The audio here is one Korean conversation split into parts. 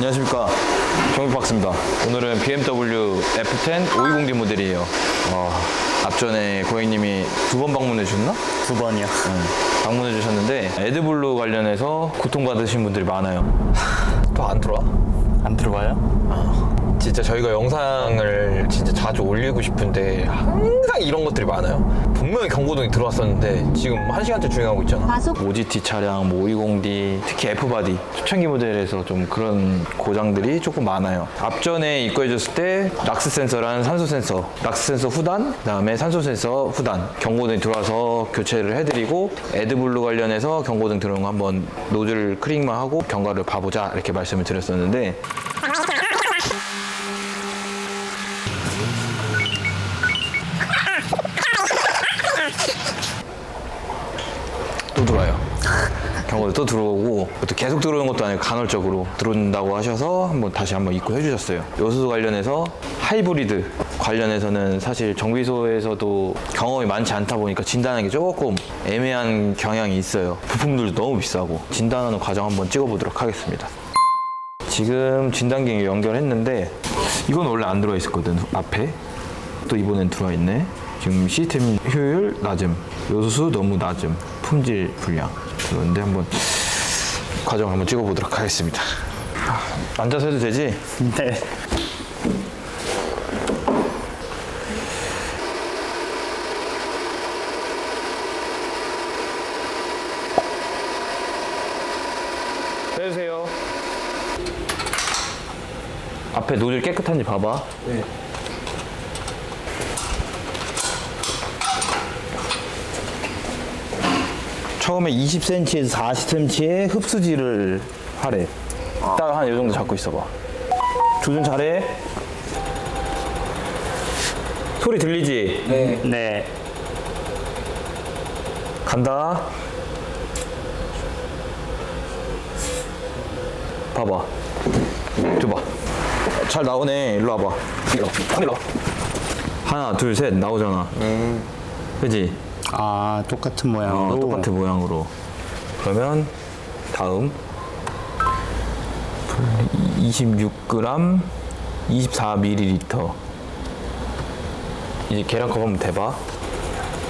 안녕하십니까 정비박스입니다 오늘은 BMW F10 520D 모델이에요 어, 앞전에 고객님이 두 번 방문해 주셨나? 두 번이요. 방문해 주셨는데 에드블루 관련해서 고통받으신 분들이 많아요 또 안 들어와? 안 들어와요? 진짜 저희가 영상을 진짜 자주 올리고 싶은데 항상 이런 것들이 많아요. 분명히 경고등이 들어왔었는데 지금 한 시간째 주행하고 있잖아. 과속. OGT 차량, 뭐 520D, 특히 F바디 초창기 모델에서 좀 그런 고장들이 조금 많아요. 앞전에 입고해줬을 때 락스 센서랑 산소 센서, 락스 센서 후단, 그다음에 산소 센서 후단 경고등이 들어와서 교체를 해드리고 에드블루 관련해서 경고등 들어온 거 한번 노즐 크링만 하고 경과를 봐보자 이렇게 말씀을 드렸었는데 또 들어오고 또 계속 들어오는 것도 아니고 간헐적으로 들어온다고 하셔서 한번 다시 한번 입고 해 주셨어요. 요소수 관련해서 하이브리드 관련해서는 사실 정비소에서도 경험이 많지 않다 보니까 진단하는 게 조금 애매한 경향이 있어요. 부품들도 너무 비싸고 진단하는 과정 한번 찍어보도록 하겠습니다. 지금 진단기에 연결했는데 이건 원래 안 들어와 있었거든 앞에 또 이번엔 들어와 있네 지금 시스템 효율 낮음 요소수 너무 낮음 품질 불량 그런데 한번 과정 한번 찍어보도록 하겠습니다 아, 앉아서 해도 되지? 네. 빼주세요 앞에 노즐 깨끗한지 봐봐 네. 처음에 20cm에서 40cm의 흡수지를 하래. 딱한이 정도 잡고 있어봐. 조준 잘해. 소리 들리지? 네. 네. 간다. 봐봐. 줘봐. 잘 나오네. 일로 와봐. 일로 와. 일로 와. 하나, 둘, 셋 나오잖아. 그지? 아, 똑같은 어, 모양으로. 똑같은 모양으로. 그러면 다음 26g 24ml 이제 계량 컵 한번 대봐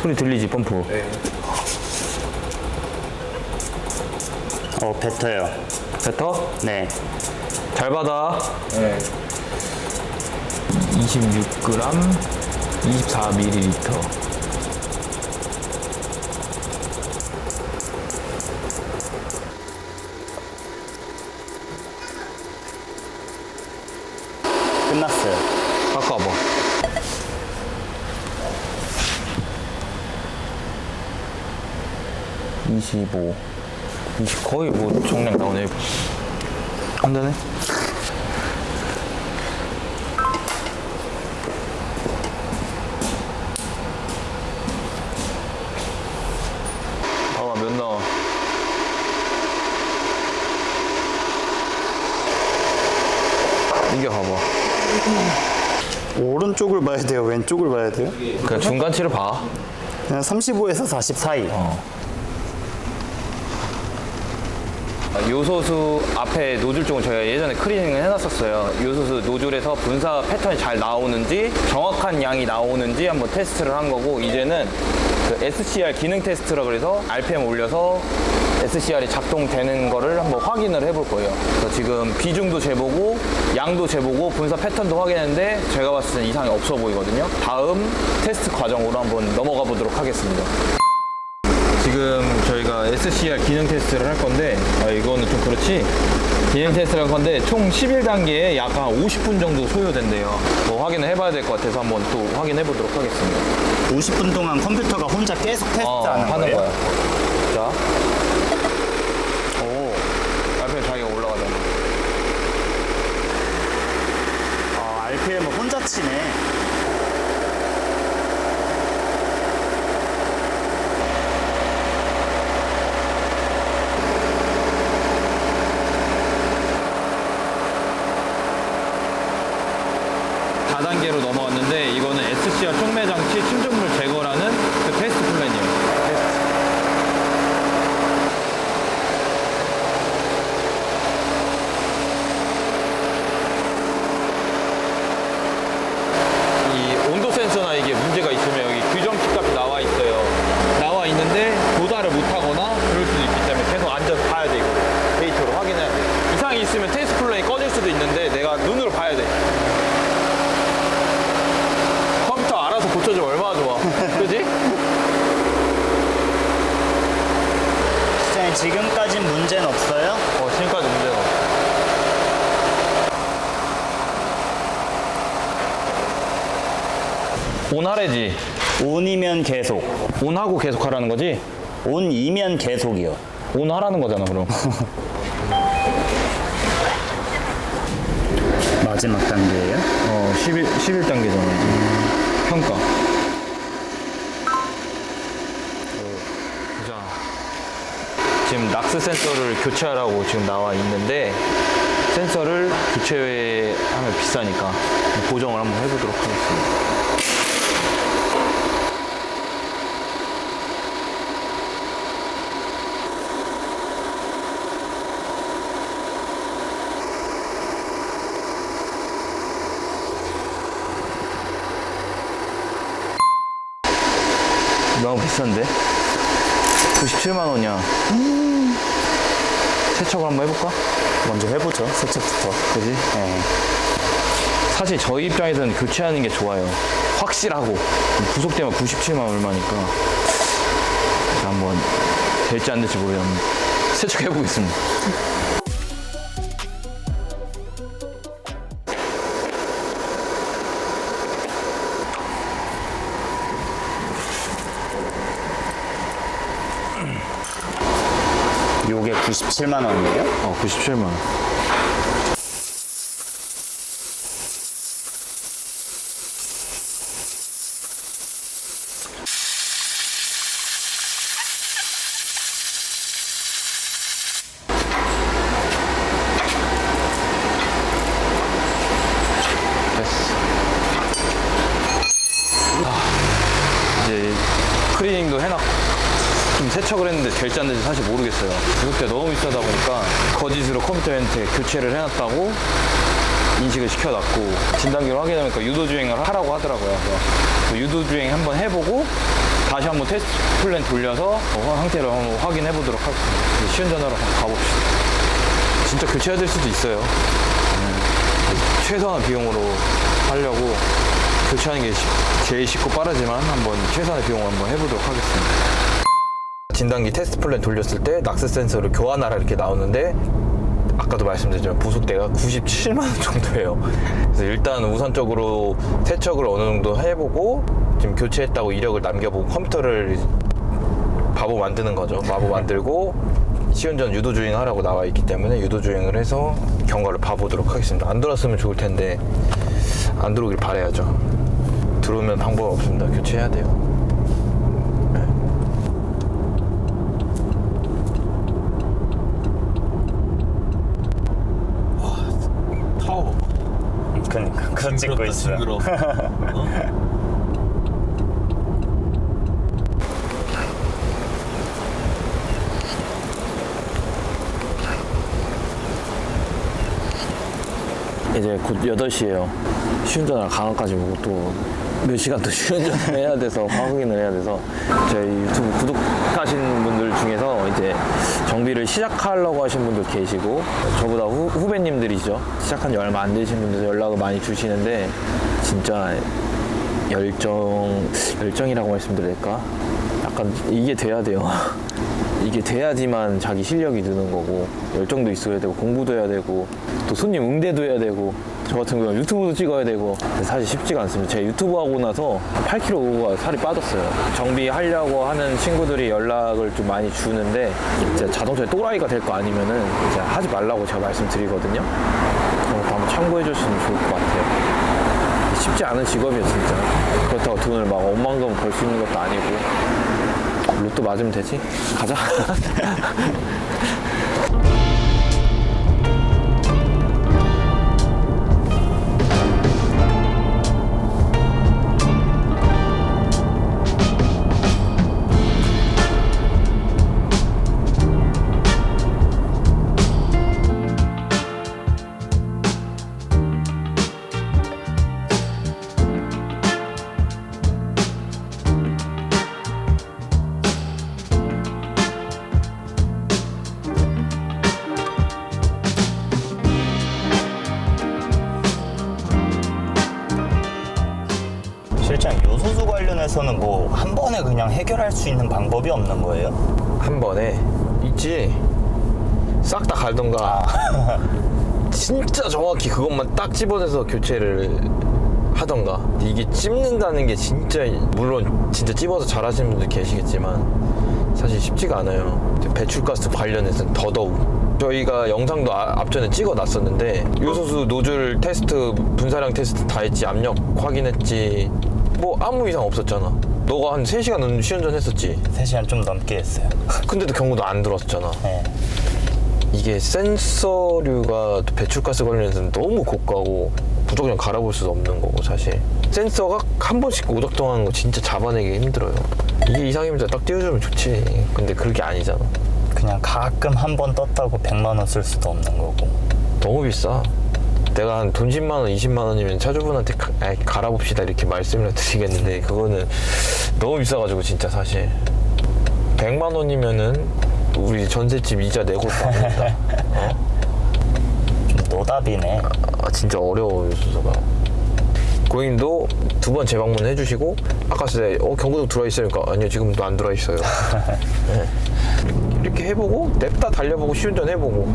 소리 들리지 펌프 어, 뱉어요. 뱉어? 네. 잘 받아 26g 24ml 끝났어요. 갖고 와봐 (25) 20 거의 뭐 정량 나오네. 한잔해? 봐봐 몇 나와? 이겨 봐봐. 오른쪽을 봐야 돼요? 왼쪽을 봐야 돼요? 그냥 중간치를 봐. 그냥 35에서 40 사이. 요소수 앞에 노즐 쪽은 저희가 예전에 클리닝을 해놨었어요. 요소수 노즐에서 분사 패턴이 잘 나오는지 정확한 양이 나오는지 한번 테스트를 한 거고 이제는 그 SCR 기능 테스트라 그래서 RPM 올려서 SCR이 작동되는 거를 한번 확인을 해볼 거예요. 그래서 지금 비중도 재보고 양도 재보고 분사 패턴도 확인했는데 제가 봤을 땐 이상이 없어 보이거든요. 다음 테스트 과정으로 한번 넘어가 보도록 하겠습니다. 지금 저희가 SCR 기능 테스트를 할 건데 아, 이거는 좀 그렇지? 기능 테스트를 할 건데 총 11단계에 약 한 50분 정도 소요된대요. 뭐 확인을 해봐야 될 것 같아서 한번 또 확인해 보도록 하겠습니다. 50분 동안 컴퓨터가 혼자 계속 테스트하는 어, 하는 거예요? 거야. 자. 오, RPM 자기가 올라가잖아. 아, RPM을 혼자 치네. 다단계로 넘어갔는데 촉매 장치 침전물 제거라는 그 테스트 플랜이에요. 테스트. 수도 있는데 내가 눈으로 봐야 돼. 컴퓨터 알아서 고쳐주면 얼마나 좋아. 그지? 시장님 지금까진 문제는 없어요? 어, 지금까지 문제가 없어. 온하래지. 온이면 계속. 온하고 계속 하라는 거지? 온이면 계속이요. 온하라는 거잖아, 그럼. 마지막 단계예요? 어, 11, 11단계잖아. 평가. 자, 지금 낙스 센서를 교체하라고 지금 나와 있는데, 센서를 교체하면 비싸니까 고정을 한번 해보도록 하겠습니다. 너무 비싼데? 97만 원이야. 세척을 한번 해볼까? 먼저 해보죠. 세척부터. 그지? 네. 사실 저희 입장에서는 교체하는 게 좋아요. 확실하고. 부속되면 97만 얼마니까. 한번 될지 안 될지 모르겠는데. 세척해보겠습니다. 97만 원이에요? 어, 97만 원. 됐어. 아, 이제 클리닝도 해놨고 좀 될지 사실 모르겠어요. 구독대 너무 비싸다 보니까 거짓으로 컴퓨터한테 교체를 해놨다고 인식을 시켜놨고 진단기를 확인하니까 유도주행을 하라고 하더라고요. 유도주행 한번 해보고 다시 한번 테스트 플랜 돌려서 어, 상태를 한번 확인해 보도록 하겠습니다. 시운전하러 가봅시다. 진짜 교체해야 될 수도 있어요. 음, 최소한의 비용으로 하려고 교체하는 게 쉽- 제일 쉽고 빠르지만 한번 최소한의 비용을 한번 해보도록 하겠습니다. 진단기 테스트 플랜 돌렸을 때 낙스 센서를 교환하라 이렇게 나오는데 아까도 말씀드렸지만 부속대가 97만 원 정도예요. 그래서 일단 우선적으로 세척을 어느 정도 해보고 지금 교체했다고 이력을 남겨보고 컴퓨터를 바보 만드는 거죠. 바보 만들고 시운전 유도 주행 하라고 나와 있기 때문에 유도 주행을 해서 경과를 봐보도록 하겠습니다. 안 들어왔으면 좋을 텐데 안 들어오길 바래야죠. 들어오면 방법 없습니다. 교체해야 돼요. 그러니까 그거 찍고 이제 곧 8시에요. 시운전을 강화까지 오고 또 몇 시간 또 시운전을 해야 돼서 확인을 해야 돼서 저희 유튜브 구독하신 분들 중에서 이제 정비를 시작하려고 하신 분들 계시고 저보다 후, 후배님들이죠. 시작한 지 얼마 안 되신 분들 연락을 많이 주시는데 진짜 열정, 열정이라고 말씀드릴까? 약간 이게 돼야 돼요. 이게 돼야지만 자기 실력이 느는 거고 열정도 있어야 되고 공부도 해야 되고 또 손님 응대도 해야 되고 저 같은 경우는 유튜브도 찍어야 되고 사실 쉽지가 않습니다. 제가 유튜브 하고 나서 8kg가 살이 빠졌어요. 정비하려고 하는 친구들이 연락을 좀 많이 주는데 이제 자동차에 또라이가 될 거 아니면은 하지 말라고 제가 말씀드리거든요. 그런 것도 한번 참고해 주시면 좋을 것 같아요. 쉽지 않은 직업이에요 진짜 그렇다고 돈을 막 억만금 벌수 있는 것도 아니고 로또 맞으면 되지? 가자 관련해서는 뭐 한 번에 그냥 해결할 수 있는 방법이 없는 거예요? 한 번에? 있지. 싹 다 갈던가. 진짜 정확히 그것만 딱 집어내서 교체를 하던가. 이게 찝는다는 게 진짜 물론 진짜 찝어서 잘하시는 분들 계시겠지만 사실 쉽지가 않아요. 배출가스 관련해서는 더더욱 저희가 영상도 아- 앞전에 찍어 놨었는데 요소수 노즐 테스트 분사량 테스트 다 했지 압력 확인했지 뭐 아무 이상 없었잖아 너가 한 3시간 넘는 시운전 했었지 3시간 좀 넘게 했어요. 근데도 경고도 안 들었잖아. 네. 이게 센서류가 또 배출가스 관련해서는 너무 고가고 무조건 갈아볼 수도 없는 거고 사실 센서가 한 번씩 오작동하는 거 진짜 잡아내기 힘들어요. 이게 이상입니다. 딱 띄워주면 좋지. 근데 그게 아니잖아. 그냥 가끔 한 번 떴다고 100만 원 쓸 수도 없는 거고. 너무 비싸. 내가 한 돈 10만 원, 20만 원이면 차주분한테 가, 아이, 갈아봅시다 이렇게 말씀을 드리겠는데 그거는 너무 비싸가지고 진짜 사실 100만 원이면은 우리 전셋집 이자 내고 합니다. 좀 노답이네. 아 진짜 어려워요 수소가 고객님도 두 번 재방문 해 주시고 아까 전에 어 경고등 들어와 있으니까 아니요 지금도 안 들어와 있어요 네. 이렇게 해보고 냅다 달려보고 시운전 해보고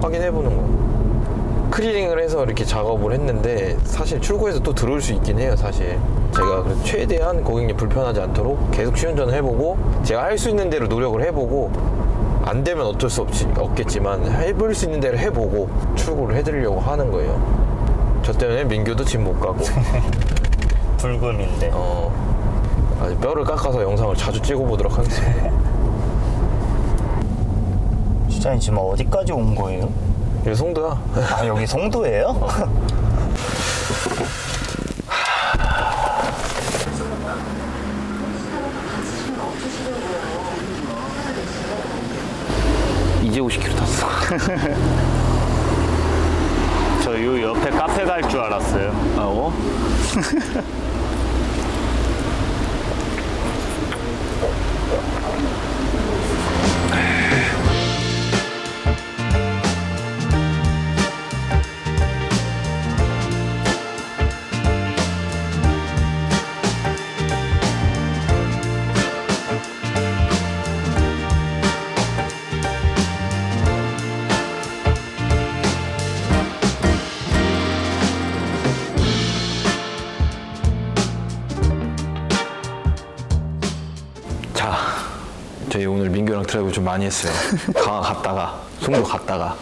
확인해 보는 거 크리링을 해서 이렇게 작업을 했는데 사실 출고해서 또 들어올 수 있긴 해요 사실 제가 최대한 고객님 불편하지 않도록 계속 시운전을 해보고 제가 할 수 있는 대로 노력을 해보고 안 되면 어쩔 수 없지, 없겠지만 해볼 수 있는 대로 해보고 출고를 해드리려고 하는 거예요. 저 때문에 민규도 집 못 가고 불금인데. 어, 아주 뼈를 깎아서 영상을 자주 찍어보도록 하겠습니다. 실장님 지금 어디까지 온 거예요? 이거 송도야. 아, 여기 송도예요? 이제 50km 탔어. 저요 옆에 카페 갈 줄 알았어요. 아, 어? 드라이브 좀 많이 했어요. 강화 갔다가, 송도 갔다가,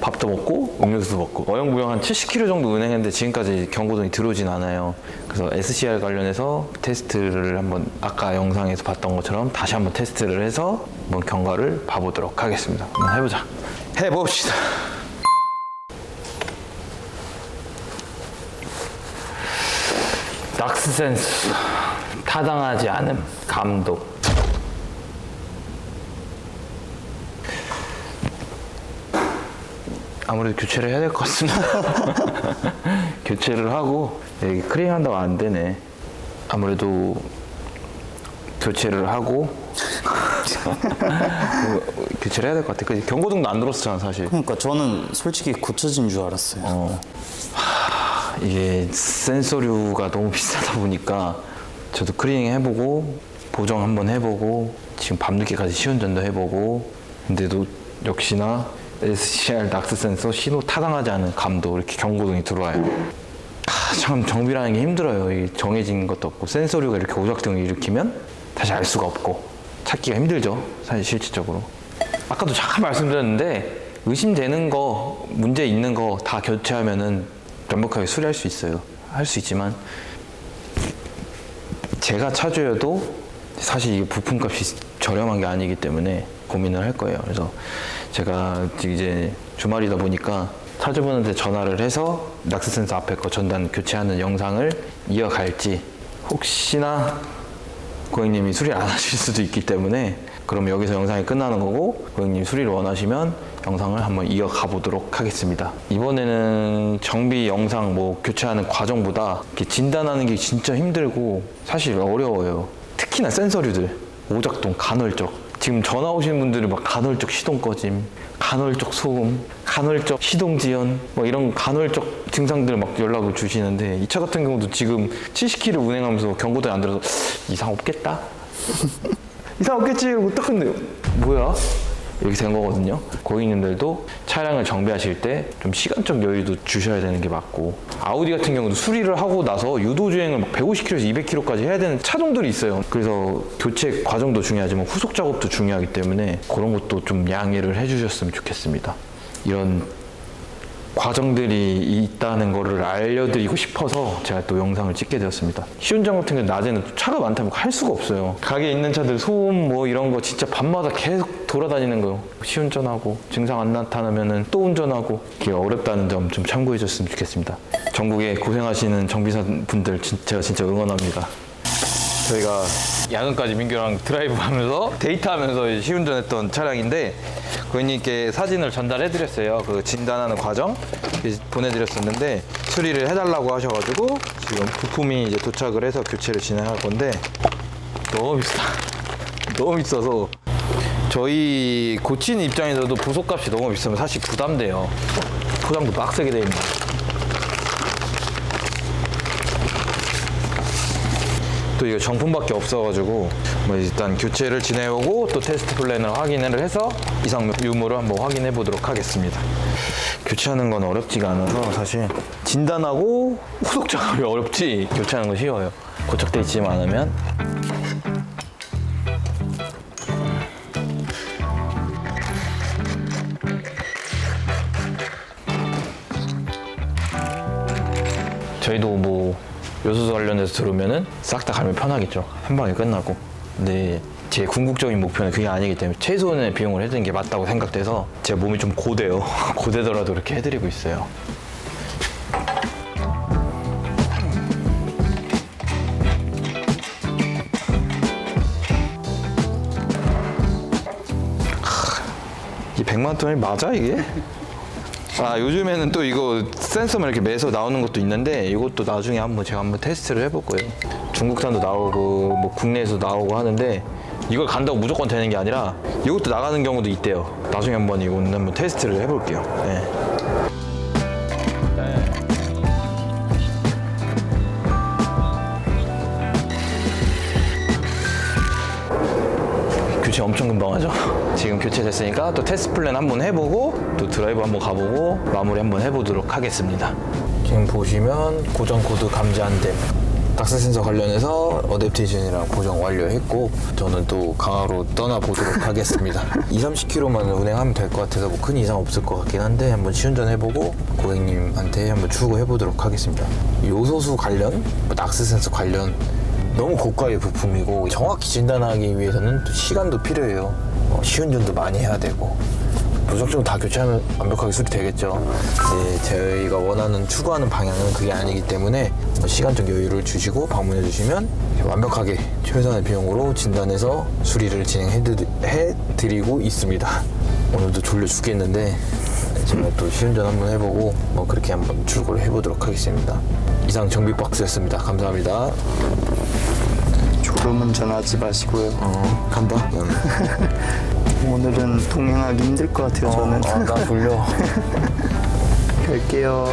밥도 먹고, 음료수도 먹고. 어영부영 한 70km 정도 운행했는데 지금까지 경고등이 들어오진 않아요. 그래서 SCR 관련해서 테스트를 한번 아까 영상에서 봤던 것처럼 다시 한번 테스트를 해서 한번 경과를 봐보도록 하겠습니다. 한번 해보자. 해봅시다. 락스센스 타당하지 않음 감독 아무래도 교체를 해야 될 것 같습니다 교체를 하고 여기 크림 한다고 안 되네 아무래도 교체를 하고 교체를 해야 될 것 같아 그 경고등도 안 들었었잖아 사실 그러니까 저는 솔직히 고쳐진 줄 알았어요. 어. 하, 이게 센서류가 너무 비싸다 보니까 저도 크리닝 해보고 보정 한번 해보고 지금 밤늦게까지 시운전도 해보고 근데도 역시나 SCR 낙스 센서 신호 타당하지 않은 감도 이렇게 경고등이 들어와요. 하, 참 정비라는 게 힘들어요. 이 정해진 것도 없고 센서류가 이렇게 오작동을 일으키면 다시 알 수가 없고 찾기가 힘들죠. 사실 실질적으로. 아까도 잠깐 말씀드렸는데 의심되는 거, 문제 있는 거 다 교체하면은 완벽하게 수리할 수 있어요. 할 수 있지만 제가 차주여도 사실 이게 부품값이 저렴한 게 아니기 때문에 고민을 할 거예요. 그래서 제가 이제 주말이다 보니까 차주분한테 전화를 해서 낙스 센서 앞에 거 전단 교체하는 영상을 이어갈지 혹시나 고객님이 수리를 안 하실 수도 있기 때문에 그럼 여기서 영상이 끝나는 거고 고객님 수리를 원하시면 영상을 한번 이어가 보도록 하겠습니다. 이번에는 정비 영상 뭐 교체하는 과정보다 진단하는 게 진짜 힘들고 사실 어려워요. 특히나 센서류들 오작동 간헐적 지금 전화 오시는 분들이 막 간헐적 시동 꺼짐 간헐적 소음, 간헐적 시동 지연, 뭐 이런 간헐적 증상들 막 연락을 주시는데 이 차 같은 경우도 지금 70km 운행하면서 경고등이 안 들어서 이상 없겠다. 이상 없겠지. 근데 뭐야? 이렇게 된 거거든요. 고객님들도 차량을 정비하실 때 좀 시간적 여유도 주셔야 되는 게 맞고 아우디 같은 경우도 수리를 하고 나서 유도 주행을 막 150km에서 200km까지 해야 되는 차종들이 있어요. 그래서 교체 과정도 중요하지만 후속 작업도 중요하기 때문에 그런 것도 좀 양해를 해주셨으면 좋겠습니다. 이런 과정들이 있다는 거를 알려드리고 싶어서 제가 또 영상을 찍게 되었습니다. 시운전 같은 경우 낮에는 또 차가 많다면 할 수가 없어요. 가게에 있는 차들 소음 뭐 이런 거 진짜 밤마다 계속 돌아다니는 거요. 시운전하고 증상 안 나타나면은 또 운전하고 그게 어렵다는 점 좀 참고해 줬으면 좋겠습니다. 전국에 고생하시는 정비사 분들 제가 진짜 응원합니다. 저희가 야근까지 민규랑 드라이브 하면서 데이트하면서 시운전했던 차량인데 고객님께 사진을 전달해드렸어요. 그 진단하는 과정 보내드렸었는데 수리를 해달라고 하셔가지고 지금 부품이 이제 도착을 해서 교체를 진행할 건데 너무 비싸. 너무 비싸서 저희 고치는 입장에서도 부속값이 너무 비싸면 사실 부담돼요. 포장도 빡세게 돼 있는. 또 이거 정품밖에 없어가지고 뭐 일단 교체를 진행해보고 또 테스트 플랜을 확인을 해서 이상 유무를 한번 확인해 보도록 하겠습니다. 교체하는 건 어렵지가 않아서 사실 진단하고 후속 작업이 어렵지 교체하는 건 쉬워요. 고착돼 있지만 않으면 저희도 뭐 요소수 관련해서 들으면은 싹다 갈면 편하겠죠. 한 방에 끝나고. 근데 제 궁극적인 목표는 그게 아니기 때문에 최소한의 비용을 해드리는 게 맞다고 생각돼서 제 몸이 좀 고돼요. 고되더라도 이렇게 해드리고 있어요. 이 100만 돈이 맞아 이게? 아 요즘에는 또 이거 센서만 이렇게 매서 나오는 것도 있는데 이것도 나중에 한번 제가 한번 테스트를 해볼 거예요. 중국산도 나오고 뭐 국내에서 나오고 하는데 이걸 간다고 무조건 되는 게 아니라 이것도 나가는 경우도 있대요. 나중에 한번 이거는 한번 테스트를 해볼게요. 네. 교체 엄청 금방 하죠. 지금 교체됐으니까 또 테스트 플랜 한번 해보고 또 드라이브 한번 가보고 마무리 한번 해보도록 하겠습니다. 지금 보시면 고정 코드 감지 안 됨. 닥스 센서 관련해서 어댑테이션이랑 고정 완료했고 저는 또 강화로 떠나보도록 하겠습니다. 2, 30km만 운행하면 될 것 같아서 뭐 큰 이상 없을 것 같긴 한데 한번 시운전 해보고 고객님한테 한번 추구해보도록 하겠습니다. 요소수 관련, 뭐 닥스 센서 관련 너무 고가의 부품이고 정확히 진단하기 위해서는 또 시간도 필요해요. 어, 시운전도 많이 해야 되고 무작정 다 교체하면 완벽하게 수리되겠죠. 네, 저희가 원하는 추구하는 방향은 그게 아니기 때문에 뭐 시간적 여유를 주시고 방문해 주시면 완벽하게 최선의 비용으로 진단해서 수리를 진행해 드리고 있습니다. 오늘도 졸려 죽겠는데 제가 또 시운전 한번 해보고 뭐 그렇게 한번 출고를 해보도록 하겠습니다. 이상 정비 박스였습니다. 감사합니다. 졸음 운전하지 마시고요. 어, 간다. 오늘은 동행하기 힘들 것 같아요. 저는 어, 나 졸려. 갈게요.